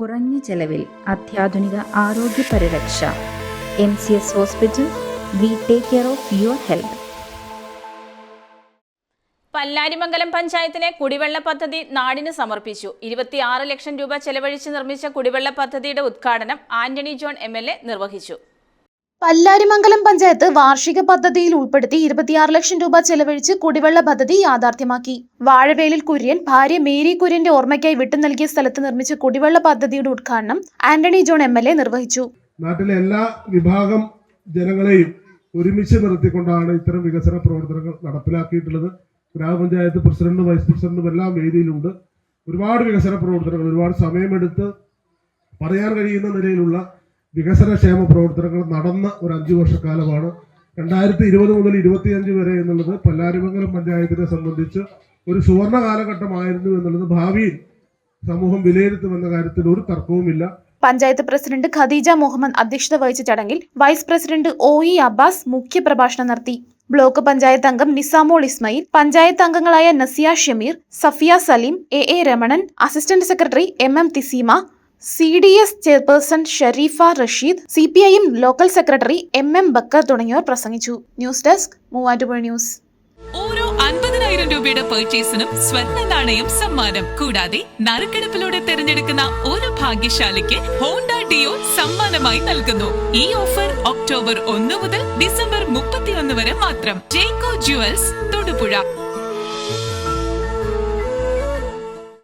കുറഞ്ഞ ചെലവിൽ അത്യാധുനിക ആരോഗ്യ പരിരക്ഷ. M C S hospital we take care of your health. Pallarimangalam പഞ്ചായത്തിനെ കുടിവെള്ള പദ്ധതി നാടിന് സമർപ്പിച്ചു. ഇരുപത്തിയാറ് ലക്ഷം രൂപ ചെലവഴിച്ച് നിർമ്മിച്ച കുടിവെള്ള പദ്ധതിയുടെ ഉദ്ഘാടനം ആന്റണി ജോൺ എം നിർവഹിച്ചു. പല്ലാരിമംഗലം പഞ്ചായത്ത് വാർഷിക പദ്ധതിയിൽ ഉൾപ്പെടുത്തി ഇരുപത്തിയാറ് ലക്ഷം രൂപ ചെലവഴിച്ച് കുടിവെള്ള പദ്ധതി യാഥാർത്ഥ്യമാക്കി. വാഴവേലിൽ കുര്യൻ ഭാര്യ മേരി കുര്യന്റെ ഓർമ്മയ്ക്കായി വിട്ടു നൽകിയ സ്ഥലത്ത് നിർമ്മിച്ച കുടിവെള്ള പദ്ധതിയുടെ ഉദ്ഘാടനം Antony John M L A നിർവഹിച്ചു. നാട്ടിലെ എല്ലാ വിഭാഗം ജനങ്ങളെയും ഒരുമിച്ച് നിർത്തിക്കൊണ്ടാണ് ഇത്തരം വികസന പ്രവർത്തനങ്ങൾ നടപ്പിലാക്കിയിട്ടുള്ളത്. ഗ്രാമപഞ്ചായത്ത് പ്രസിഡന്റും വൈസ് പ്രസിഡന്റും എല്ലാം വേദിയിലുണ്ട്. ഒരുപാട് വികസന പ്രവർത്തനങ്ങൾ ഒരുപാട് സമയമെടുത്ത് പറയാൻ കഴിയുന്ന നിലയിലുള്ള വികസനക്ഷേമ പ്രവർത്തനങ്ങൾ നടന്ന ഒരു അഞ്ചു വർഷക്കാലമാണ്. രണ്ടായിരത്തി ഇരുപത് മുതൽ ഇരുപത്തിയഞ്ച് വരെ എന്നുള്ളത് പല്ലാരിമംഗലം പഞ്ചായത്തിനെ സംബന്ധിച്ച് ഒരു സുവർണ കാലഘട്ടമായിരുന്നു എന്നുള്ളത് ഭാവിയിൽ സമൂഹം വിലയിരുത്തുമെന്ന കാര്യത്തിൽ ഒരു തർക്കവുമില്ല. പഞ്ചായത്ത് പ്രസിഡന്റ് ഖദീജ മുഹമ്മദ് അധ്യക്ഷത വഹിച്ച ചടങ്ങിൽ vice president O E Abbas മുഖ്യപ്രഭാഷണം നടത്തി. ബ്ലോക്ക് പഞ്ചായത്ത് അംഗം നിസാമോൾ ഇസ്മയിൽ പഞ്ചായത്ത് അംഗങ്ങളായ Nasiya Shameer Safiya Saleem A A Ramanan assistant secretary M M Thiseema C D S chairperson Sherifa Rasheed C P I M local secretary M M Bakkar തുടങ്ങിയവർ പ്രസംഗിച്ചു. News desk Muvattupuzha news. ഓരോ അൻപതിനായിരം രൂപയുടെ പർച്ചേസിനും സ്വർണ നാണയം സമ്മാനം. കൂടാതെ നറുക്കെടുപ്പിലൂടെ തിരഞ്ഞെടുക്കുന്ന ഒരു ഭാഗ്യശാലിക്ക് ഹോണ്ട ഡിയോ സമ്മാനമായി നൽകുന്നു. ഈ ഓഫർ ഒക്ടോബർ ഒന്ന് മുതൽ ഡിസംബർ മുപ്പത്തിയൊന്ന് വരെ മാത്രം. ജേക്കോ ജുവൽസ് തൊടുപുഴ.